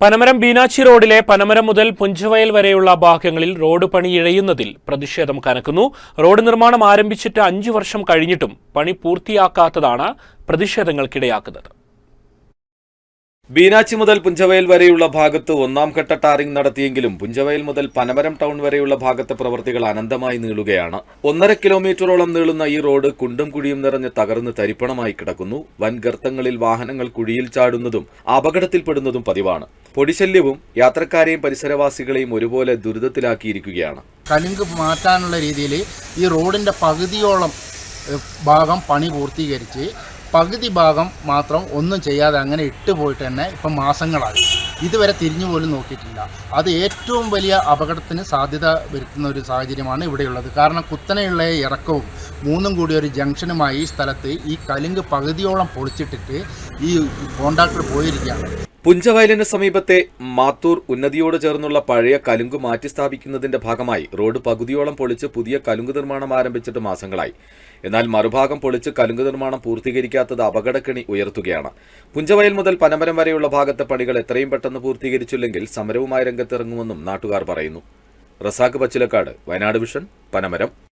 പനമരം ബീനാച്ചി റോഡിലെ പനമരം മുതൽ പുഞ്ചവയൽ വരെയുള്ള ഭാഗങ്ങളിൽ റോഡ് പണി ഇഴയുന്നതിൽ പ്രതിഷേധം കനക്കുന്നു. റോഡ് നിർമ്മാണം ആരംഭിച്ചിട്ട് അഞ്ചു വർഷം കഴിഞ്ഞിട്ടും പണി പൂർത്തിയാക്കാത്തതാണ് പ്രതിഷേധങ്ങൾക്കിടയാക്കുന്നത്. ബീനാച്ചി മുതൽ പുഞ്ചവയൽ വരെയുള്ള ഭാഗത്ത് ഒന്നാം ഘട്ട ടാറിംഗ് നടത്തിയെങ്കിലും പുഞ്ചവയൽ മുതൽ പനമരം ടൗൺ വരെയുള്ള ഭാഗത്തെ പ്രവൃത്തികൾ അനന്തമായി നീളുകയാണ്. ഒന്നര കിലോമീറ്ററോളം നീളുന്ന ഈ റോഡ് കുണ്ടും കുഴിയും നിറഞ്ഞ് തകർന്ന് തരിപ്പണമായി കിടക്കുന്നു. വൻ ഗർത്തങ്ങളിൽ വാഹനങ്ങൾ കുഴിയിൽ ചാടുന്നതും അപകടത്തിൽപ്പെടുന്നതും പതിവാണ്. പൊടിശല്യവും യാത്രക്കാരെയും പരിസരവാസികളെയും ഒരുപോലെ ദുരിതത്തിലാക്കിയിരിക്കുകയാണ്. കലുങ്ക് മാറ്റാനുള്ള രീതിയിൽ ഈ റോഡിന്റെ പകുതിയോളം ഭാഗം പണി പൂർത്തീകരിച്ച് പകുതി ഭാഗം മാത്രം ഒന്നും ചെയ്യാതെ അങ്ങനെ ഇട്ട് പോയിട്ട് തന്നെ ഇപ്പം മാസങ്ങളായി. ഇതുവരെ തിരിഞ്ഞു പോലും നോക്കിയിട്ടില്ല. അത് ഏറ്റവും വലിയ അപകടത്തിന് സാധ്യത വരുത്തുന്ന ഒരു സാഹചര്യമാണ് ഇവിടെയുള്ളത്. കാരണം കുത്തനെയുള്ള ഇറക്കവും മൂന്നും കൂടി ഒരു ജംഗ്ഷനുമായി ഈ സ്ഥലത്ത് ഈ കലുങ്ക് പകുതിയോളം പൊളിച്ചിട്ടിട്ട് ഈ കോൺട്രാക്ടർ പോയിരിക്കുകയാണ്. പുഞ്ചവയലിന് സമീപത്തെ മാത്തൂർ ഉന്നതിയോട് ചേർന്നുള്ള പഴയ കലുങ്ക് മാറ്റി സ്ഥാപിക്കുന്നതിന്റെ ഭാഗമായി റോഡ് പകുതിയോളം പൊളിച്ച് പുതിയ കലുങ്ക് നിർമ്മാണം ആരംഭിച്ചിട്ട് മാസങ്ങളായി. എന്നാൽ മറുഭാഗം പൊളിച്ച് കലുങ്ക് നിർമ്മാണം പൂർത്തീകരിക്കാത്തത് അപകടക്കെണി ഉയർത്തുകയാണ്. പുഞ്ചവയൽ മുതൽ പനമരം വരെയുള്ള ഭാഗത്തെ പണികൾ എത്രയും പെട്ടെന്ന് പൂർത്തീകരിച്ചില്ലെങ്കിൽ സമരവുമായി രംഗത്തിറങ്ങുമെന്നും നാട്ടുകാർ പറയുന്നു. റസാഖ് പച്ചിലക്കാട് വയനാട് വിഷൻ പനമരം.